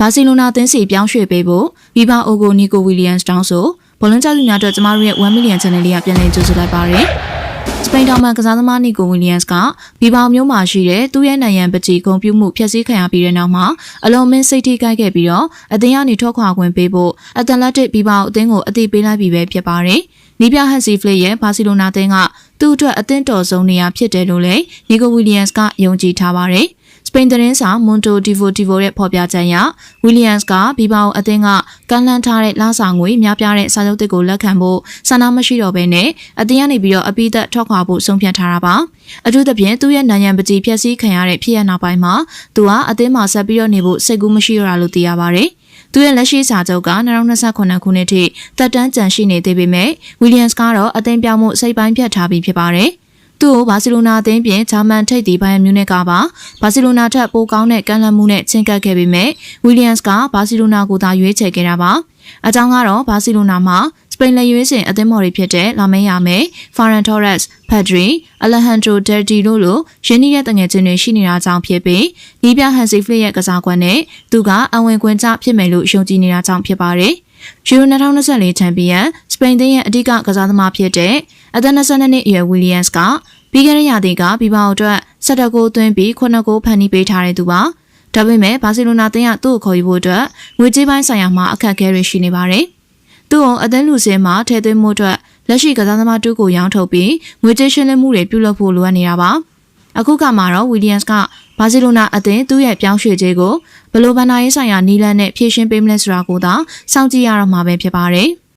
ဘာစီလိုနာအသင်းစီပြောင်းရွှေ့ပေးဖို့ဗီဘာအိုကိုနီကိုဝီလီယမ်စ်တောင်းဆိုဘောလုံးကြောက်လူများအတွက်ကျမတို့ရဲ့1 million channel လေးကပြန်လည်ကြိုဆိုလိုက်ပါရယ်စပိန်တောင်မှကစားသမားနီကိုဝီလီယမ်စ်ကဗီဘာမျိုးမှာရှိတဲ့သူ့ရဲ့နိုင်ငံပကြီးဂုံပြုမှုဖျက်ဆီးခံရပြီးတဲ့နောက်မှာအလုံးမင်းစိတ်ထိခိုက်ခဲ့ပြီးတော့အသင်းကနေထွက်ခွာခွင့်ပေးဖို့အတလက်တစ်ဗီဘာအသင်းကိုအသိပေးလိုက်ပြီးပဲဖြစ်ပါတယ်နီးပြဟန်စီဖလစ်ရဲ့ဘာစီလိုနာအသင်းကသူ့အတွက်အသင်းတော်ဆုံးနေရာဖြစ်တယ်လို့လည်းနီကိုဝီလီယမ်စ်ကယုံကြည်ထားပါတယ် စပိန်သတင်းစာမွန်တိုဒီဗိုဒီဗိုရဲ့ဖော်ပြချက်အရဝီလီယမ်စ်ကဘီဘာအိုအသင်းကကမ်းလှမ်းထားတဲ့လစာငွေများပြားတဲ့စာချုပ်တစ်ကိုလက်ခံဖို့ဆန္ဒမရှိတော့ဘဲနဲ့အသင်းကနေပြီးတော့အပိသက်ထွက်ခွာဖို့ဆုံးဖြတ်ထားတာပါအထူးသဖြင့်သူ့ရဲ့နိုင်ငံပကြီးဖျက်ဆီးခံရတဲ့ဖြစ်ရနောက်ပိုင်းမှာသူကအသင်းမှာဆက်ပြီးတော့နေဖို့စိတ်ကူးမရှိရတာလို့သိရပါတယ်သူရဲ့လက်ရှိစာချုပ်က2028ခုနှစ်ထိတက်တန်းကြံရှိနေသေးပေမဲ့ဝီလီယမ်စ်ကတော့အသင်းပြောင်းမှုစိတ်ပိုင်းဖြတ်ထားပြီးဖြစ်ပါတယ်။ သူ့ကိုဘာစီလိုနာအသင်းပြင်ဂျာမန်ထိပ်သီးဘိုင်ယန်မြူနစ်ကပါဘာစီလိုနာထက်ပိုကောင်းတဲ့ကမ်းလှမ်းမှုနဲ့ချင်းကပ်ခဲ့ပေမဲ့ဝီလီယမ်စ်ကဘာစီလိုနာကိုသာရွေးချယ်ခဲ့တာပါအကြောင်းကတော့ဘာစီလိုနာမှာစပိန်လက်ရွေးစင်အသင်းမော်တွေဖြစ်တဲ့လာမေးယာမဲဖာရန်တိုရက်စ်ဖက်ဒရီအလက်ဟန်ဒရိုဒယ်တီတို့လိုရင်းနှီးတဲ့တငယ်ချင်းတွေရှိနေတာကြောင့်ဖြစ်ပြီးဒီပြဟန်စီဖလစ်ရဲ့ကစားကွက်နဲ့သူကအဝင်ခွင့်ကြဖြစ်မယ်လို့ယုံကြည်နေတာကြောင့်ဖြစ်ပါတယ် ယူရို2024ချန်ပီယံစပိန်သင်းရဲ့အဓိကကစားသမားဖြစ်တဲ့အသက်22နှစ်အရွယ်ဝီလီယမ်စ်ကပြီးခဲ့တဲ့ရာသီကဘီဘာအတွက်ဆက်တကိုးသွင်းပြီးခုနှစ်ကိုဖန်တီးပေးထားတဲ့သူပါဒါပေမဲ့ဘာစီလိုနာတင်းကသူ့ကိုခေါ်ယူဖို့အတွက်ငွေကြေးပိုင်းဆိုင်ရာမှာအခက်အခဲတွေရှိနေပါတယ်သူ့ကိုအသင်းလူစင်းမှာထည့်သွင်းမှုအတွက်လက်ရှိကစားသမားတူကိုရောင်းထုတ်ပြီးငွေကြေးရှင်းလင်းမှုတွေပြုလုပ်ဖို့လိုအပ်နေတာပါအခုကမှတော့ဝီလီယမ်စ်က ဘာစီလိုနာအသင်းသူ့ရဲ့ပြောင်းရွှေ့ခြင်းကိုဘယ်လိုဘန်နာရေးဆိုင်ရာနီလန်နဲ့ဖြည့်ရှင်းပေးမလဲဆိုတာကိုသာစောင့်ကြည့်ရတော့မှာပဲဖြစ်ပါတယ်။